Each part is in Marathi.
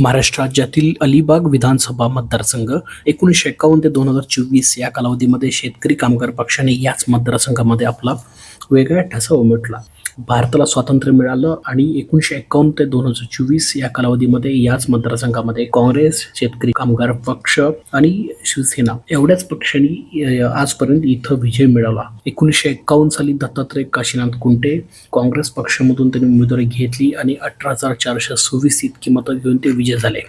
महाराष्ट्र राज्यातील अलिबाग विधानसभा मतदारसंघ एकोणीसशे एकावन्न ते दोन हजार चोवीस या कालावधीमध्ये शेतकरी कामगार पक्षाने याच मतदारसंघामध्ये आपला वेगळा ठसा उमटला. भारताला स्वातंत्र्य मिळालं आणि एकोणीसशे एकावन्न ते दोन हजार चोवीस या कालावधीमध्ये याच मतदारसंघामध्ये काँग्रेस शेतकरी कामगार पक्ष आणि शिवसेना एवढ्याच पक्षांनी आजपर्यंत इथं विजय मिळवला. एकोणीसशे एकावन्न साली दत्तात्रय काशीनाथ कुंटे काँग्रेस पक्षामधून त्यांनी उमेदवारी घेतली आणि अठरा हजार चारशे सव्वीस इतकी मतं घेऊन ते विजय झाले.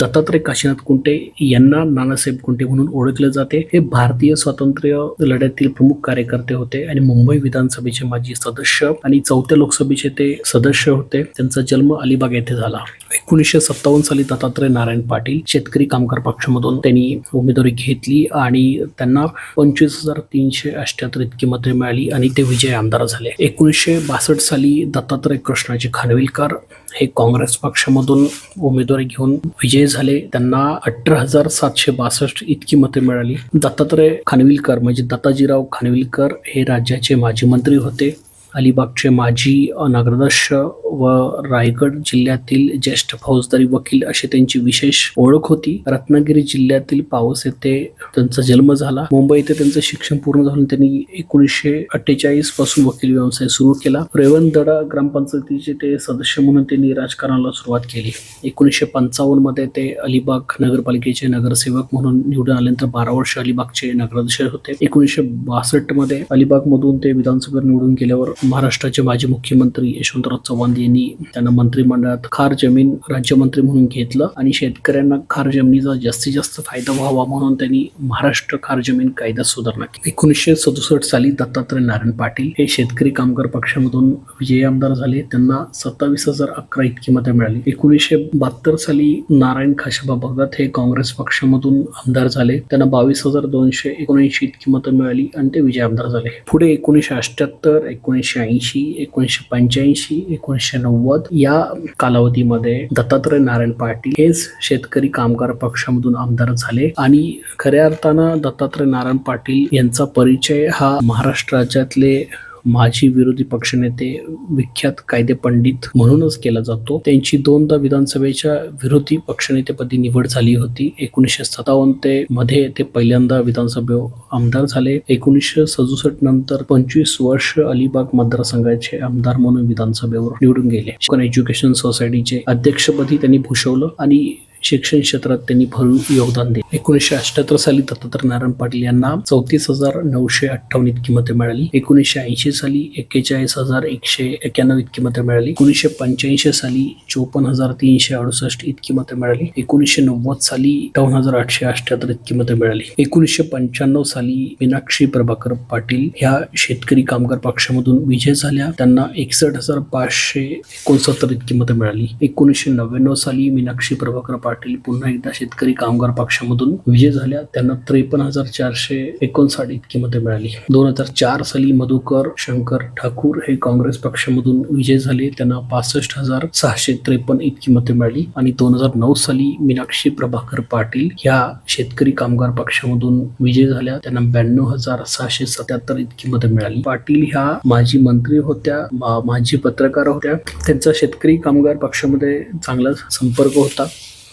दत्तात्रय काशीनाथ कुंटे यांना नानासाहेब कुंटे म्हणून ओळखले जाते. हे भारतीय स्वातंत्र्य लढ्यातील प्रमुख कार्यकर्ते होते आणि मुंबई विधानसभेचे माजी सदस्य आणि चौथ्या लोकसभेचे ते सदस्य होते. त्यांचा जन्म अलिबाग येथे झाला. एकोणीसशे सत्तावन्न साली दत्तात्रय नारायण पाटील शेतकरी कामगार पक्षामधून त्यांनी उमेदवारी घेतली आणि त्यांना पंचवीस हजार तीनशे अठ्याहत्तर इतकी मते मिळाली आणि ते विजय आमदार झाले. एकोणीसशे बासष्ट साली दत्तात्रय कृष्णाजी खानविलकर हे काँग्रेस पक्षामधून उमेदवारी घेऊन विजय झाले. त्यांना अठरा हजार सातशे बासष्ट इतकी मते मिळाली. दत्तात्रय खानविलकर म्हणजे दत्ताजीराव खानविलकर हे राज्याचे माजी मंत्री होते. अलिबागचे माजी नगराध्यक्ष व रायगड जिल्ह्यातील ज्येष्ठ फौजदारी वकील अशी त्यांची विशेष ओळख होती. रत्नागिरी जिल्ह्यातील पावस येथे त्यांचा जन्म झाला. मुंबई येथे त्यांचं शिक्षण पूर्ण झालं. त्यांनी एकोणीसशे अठ्ठेचाळीसपासून वकील व्यवसाय सुरू केला. रेवणदडा ग्रामपंचायतीचे ते सदस्य म्हणून त्यांनी राजकारणाला सुरुवात केली. एकोणीसशे पंचावन्नमध्ये ते अलिबाग नगरपालिकेचे नगरसेवक म्हणून निवडून आल्यानंतर बारा वर्ष अलिबागचे नगराध्यक्ष होते. एकोणीसशे बासष्टमध्ये अलिबाग मधून ते विधानसभेवर निवडून गेल्यावर महाराष्ट्राचे माजी मुख्यमंत्री यशवंतराव चव्हाण यांनी त्यांना मंत्रिमंडळात खार जमीन राज्यमंत्री म्हणून घेतलं आणि शेतकऱ्यांना खार जमिनीचा जास्तीत जास्त फायदा व्हावा म्हणून त्यांनी महाराष्ट्र खार जमीन कायदा सुधारणा केली. एकोणीसशे सदुसष्ट साली दत्तात्रय नारायण पाटील हे शेतकरी कामगार पक्षामधून विजयी आमदार झाले. त्यांना सत्तावीस हजार अकरा इतकी मते मिळाली. एकोणीसशे बहात्तर साली नारायण खाशाबा भगत हे काँग्रेस पक्षामधून आमदार झाले. त्यांना बावीस हजार दोनशे एकोणऐंशी इतकी मतं मिळाली आणि ते विजय आमदार झाले. पुढे एकोणीसशे अठ्याहत्तर एकोणीसशे ऐंशी एकोणीसशे पंच्याऐंशी एकोणीसशे नव्वद या कालावधीमध्ये दत्तात्रय नारायण पाटील हेच शेतकरी कामगार पक्षामधून आमदार झाले. आणि खऱ्या अर्थानं दत्तात्रय नारायण पाटील यांचा परिचय हा महाराष्ट्र राज्यातले माजी विरोधी पक्षनेते विख्यात कायदे पंडित म्हणूनच केला जातो. त्यांची दोनदा विधानसभेच्या विरोधी पक्षनेतेपदी निवड झाली होती. एकोणीसशे सत्तावन्न ते मध्ये ते पहिल्यांदा विधानसभे आमदार झाले. एकोणीसशे सदुसष्ट नंतर पंचवीस वर्ष अलिबाग मतदारसंघाचे आमदार म्हणून विधानसभेवर निवडून गेले. कोकण एज्युकेशन सोसायटीचे अध्यक्षपदी त्यांनी भूषवलं आणि शिक्षण क्षेत्रात त्यांनी भरून योगदान दिले. एकोणीसशे अठ्याहत्तर साली दत्तात्रय नारायण पाटील यांना चौतीस हजार नऊशे अठ्ठावन्न इतकी मते मिळाली. एकोणीसशे ऐंशी साली एक्केचाळीस हजार एकशे एक्क्याण्णव इतकी मते मिळाली. एकोणीसशे पंच्याऐंशी साली चोपन्न हजार तीनशे अडुसष्ट इतकी मते मिळाली. एकोणीसशे नव्वद साली अठ्ठावन्न हजार आठशे अठ्याहत्तर इतकी मते मिळाली. एकोणीसशे पंच्याण्णव साली मीनाक्षी प्रभाकर पाटील ह्या शेतकरी कामगार पक्षामधून विजय झाल्या. त्यांना एकसष्ट हजार पाचशे एकोणसत्तर इतकी मते मिळाली. एकोणीसशे नव्याण्णव साली मीनाक्षी प्रभाकर पाटील पुन्हा एकदा शेतकरी कामगार पक्षामधून विजय झाल्या. त्यांना त्रेपन्न हजार चारशे एकोणसाठ इतकी मते मिळाली. दोन हजार चार साली मधुकर शंकर ठाकूर हे काँग्रेस पक्षामधून विजय झाले. त्यांना पासष्ट हजार सहाशे त्रेपन्न इतकी मते मिळाली. आणि दोन हजार नऊ साली मीनाक्षी प्रभाकर पाटील ह्या शेतकरी कामगार पक्षामधून विजय झाल्या. त्यांना ब्याण्णव हजार सहाशे सत्याहत्तर इतकी मते मिळाली. पाटील ह्या माजी मंत्री होत्या मा- माजी पत्रकार होत्या. त्यांचा शेतकरी कामगार पक्षामध्ये चांगला संपर्क होता.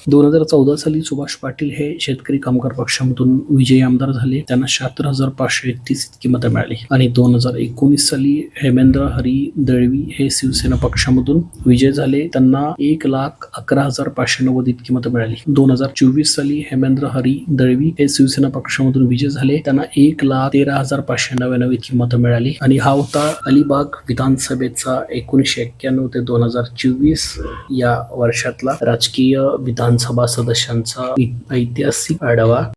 दोन हजार चौदा साली सुभाष पाटील हे शेतकरी कामगार पक्षामधून विजयी आमदार झाले. त्यांना शहात्तर हजार पाचशे एकतीस इतकी मतं मिळाली. आणि दोन हजार एकोणीस साली हेमेंद्र हरी दळवी हे शिवसेना पक्षामधून विजय झाले. त्यांना एक लाख अकरा हजार पाचशे नव्वद इतकी मतं मिळाली. दोन हजार चोवीस साली हेमेंद्र हरी दळवी हे शिवसेना पक्षामधून विजय झाले. त्यांना एक लाख तेरा हजार पाचशे नव्याण्णव इतकी मतं मिळाली. आणि हा होता अलिबाग विधानसभेचा एकोणीसशे एक्क्याण्णव ते दोन हजार चोवीस या वर्षातला राजकीय विधान विधानसभा सदस्यांचा ऐतिहासिक आढावा.